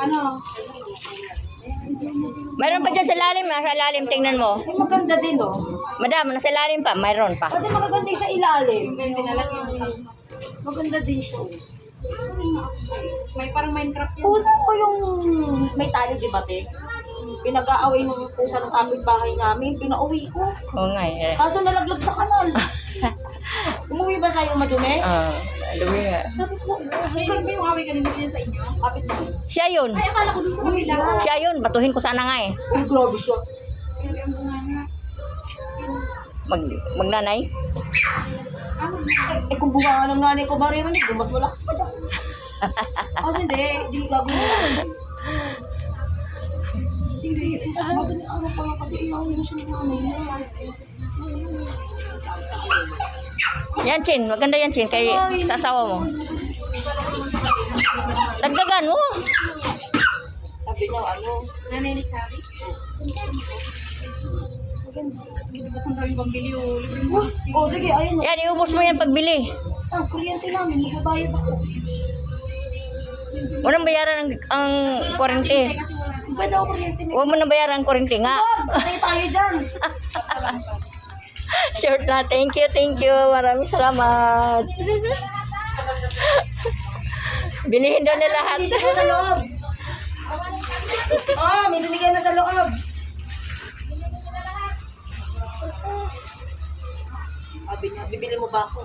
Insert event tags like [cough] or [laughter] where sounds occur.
Ano? Mayroon pa dyan sa lalim, nasa lalim, tingnan mo. Ay, maganda din, oh. Madam, nasa lalim pa, mayroon pa. Kasi maganda yung sa ilalim. Hindi na lang yung... Maganda din siya. May parang Minecraft yun. Pusa ko yung may tali, di ba, te? Pinag-aaway ng pusa ng kapitbahay namin, pinauwi ko. Oo nga eh. Kaso nalaglag sa kanal. [laughs] Umuwi ba siya yung madumi? Ah, dumi nga. Ko, ba yung away kanina dyan sa inyo? kapitbahay. Siya yun. Ay, akala ko dun sa kabila. Siya yun, batuhin ko sana nga eh. Uy, grabe siya. Mag, magnanay. Eh, kung bunga ng nanay ko maririnig, mas malakas pa dyan. [laughs] Ah, hindi. Hindi gagawin mo. Hindi, madaling araw pa kasi iyaw nila siya ng nanay. Yan, Chin. Maganda yan, Chin. Kay sa asawa mo. Dagdagan mo. Sabi niya, ano, Nanay ni libreng oh, oh, sige, ayun. Yan, iubos mo yan pagbili. Ang kuryente namin, magbabayad ako. Walang bayaran ang, ang kurente. Pwede ako kuryente. Huwag mo na bayaran ang kurente nga. Patay tayo dyan. [laughs] Short na. Thank you, thank you. Maraming salamat. Bilihin daw na lahat. Ko sa loob. Oh, may binigay na sa loob. Sabi niya, bibili mo ba ako?